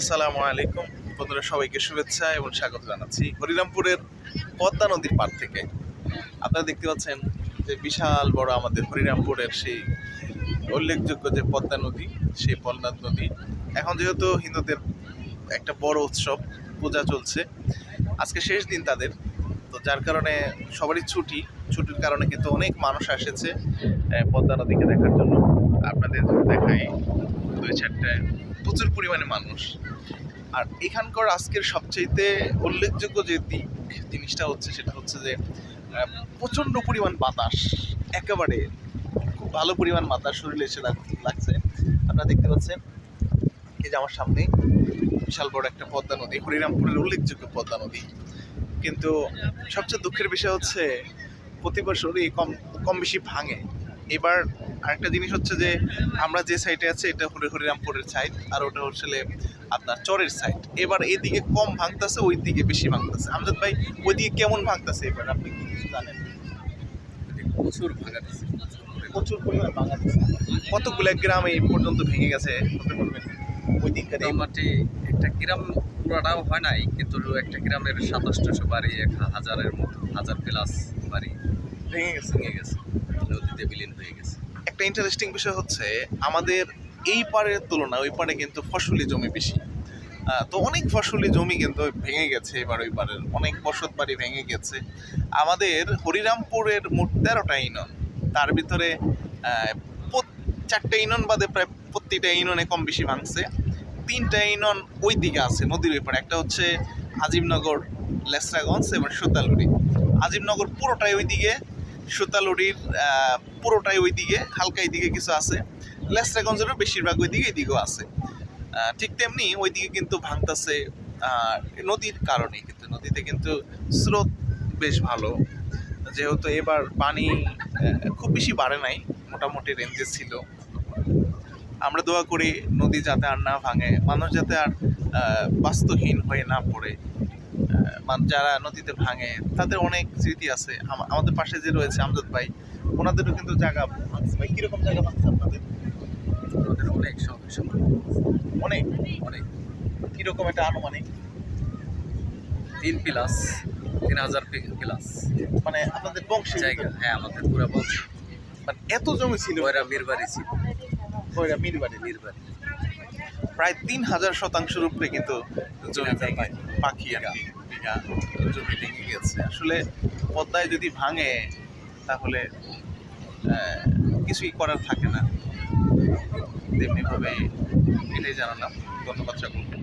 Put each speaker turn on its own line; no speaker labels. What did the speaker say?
আসসালামু আলাইকুম। বন্ধুরা সবাইকে শুভেচ্ছা এবং স্বাগত জানাচ্ছি হরিরামপুরের পদ্মা নদীর পার থেকে। আপনারা দেখতে পাচ্ছেন যে বিশাল বড় আমাদের হরিরামপুরের সেই উল্লেখযোগ্য যে পদ্মা নদী সেই পদ্মা নদী। এখন যেহেতু হিন্দুদের একটা বড় উৎসব পূজা চলছে আজকে শেষ দিন তাদের। তো যার কারণে সবারই ছুটি ছুটির কারণে কিন্তু অনেক মানুষ আহ, পদ্মা নদীকে দেখার জন্য। আপনাদের দেখাই দুই চারটে প্রচুর পরিমাণে মানুষ। আর এখানকার আজকের সবচাইতে উল্লেখযোগ্য যে দিক, জিনিসটা হচ্ছে সেটা হচ্ছে যে প্রচণ্ড পরিমাণ বাতাস। একেবারে খুব ভালো পরিমাণ বাতাস শরীরে এসে লাগ- লাগছে। আপনারা দেখতে পাচ্ছেন, এই যে আমার সামনে বিশাল বড় একটা পদ্মা নদী, হরিরামপুরের উল্লেখযোগ্য পদ্মা নদী। কিন্তু সবচেয়ে দুঃখের বিষয় হচ্ছে, প্রতি বছরই কম কম বেশি ভাঙে। এবার আরেকটা জিনিস হচ্ছে যে আমরা যে সাইডে আছে এটা হলো হরিরামপুরের সাইড আর ওটা হচ্ছে আপনার চরের সাইড এবার এদিকে কম ভাঙতেছে ওই দিকে বেশি ভাঙতেছে। আমজাদ ভাই ওইদিকে কেমন ভাঙতেছে এবার? আপনি কি কিছু জানেন?
প্রচুর ভাঙা দিচ্ছে
প্রচুর পরিমাণ ভাঙাতেছে। কতগুলো গ্রাম এই পর্যন্ত ভেঙে গেছে বলতে পারবেন? ওই দিনকার এই
মোটামুটি একটা গ্রাম পুরোটাও হয় নাই কিন্তু একটা গ্রামের সাতাশটাশো বাড়ি এক হাজারের মতো হাজার প্লাস বাড়ি
ভেঙে গেছে।
ভেঙে গেছে। নদীতে বিলীন হয়ে গেছে।
একটা ইন্টারেস্টিং বিষয় হচ্ছে, আমাদের এই পাড়ের তুলনায় ওই পাড়ে কিন্তু ফসলি জমি বেশি। তো অনেক ফসলি জমি কিন্তু ভেঙে গেছে এবার ওই পাড়ের, অনেক বসত বাড়ি ভেঙে গেছে। আমাদের হরিরামপুরের মোট তেরোটা ইউনিয়ন। তার ভিতরে চারটে ইউনিয়ন বাদে প্রায় প্রতিটা ইউনিয়নে কম বেশি ভাঙছে। তিনটা ইউনিয়ন ওই দিকে আছে, নদীর ওই পাড়ে। একটা হচ্ছে আজিমনগর, লেসরাগঞ্জ এবং সুতালুড়ি আজিমনগর পুরোটাই ওই দিকে সুতালুড়ির পুরোটাই ওই দিকে হালকা দিকে কিছু আছে। লেসরাগঞ্জেরও বেশিরভাগ ওই দিকে এইদিকেও আছে। ঠিক তেমনি ওইদিকে কিন্তু ভাঙতাছে নদীর কারণে কিন্তু, নদীতে কিন্তু স্রোত বেশ ভালো। যেহেতু এবার পানি খুব বেশি বাড়ে নাই, মোটামুটি রেঞ্জে ছিল। আমরা দোয়া করি নদী যাতে আর না ভাঙে, মানুষ যাতে আর বাস্তুহীন হয়ে না পড়ে। যারা নদীতে ভাঙে তাদের অনেক স্মৃতি আছে। আমাদের পাশে যে রয়েছে আমজাদ ভাই ওনাদেরও কিন্তু জায়গা ভাঙছে। ভাই কীরকম জায়গা ভাঙছে আপনাদের?
আমাদের অনেক
অনেক?
অনেক।
কীরকম একটা আনুমানিক?
তিন প্লাস তিন হাজার প্লাস।
মানে আপনাদের বংশের
জায়গা হ্যাঁ আমাদের পুরো বংশ।
মানে এত জমি ছিল?
ওরা মিরবাড়ি ছিল।
ওইটা মিরবাড়ি।
মিরবাড়ি।
প্রায় তিন হাজার শতাংশের উপরে কিন্তু জমি পাখি আর কি। বিঘা জমি ভেঙে গেছে। আসলে পদ্মায় যদি ভাঙে, তাহলে কিছুই করার থাকে না। তেমনিভাবে এটাই জানালাম। ধন্যবাদ সকলকে।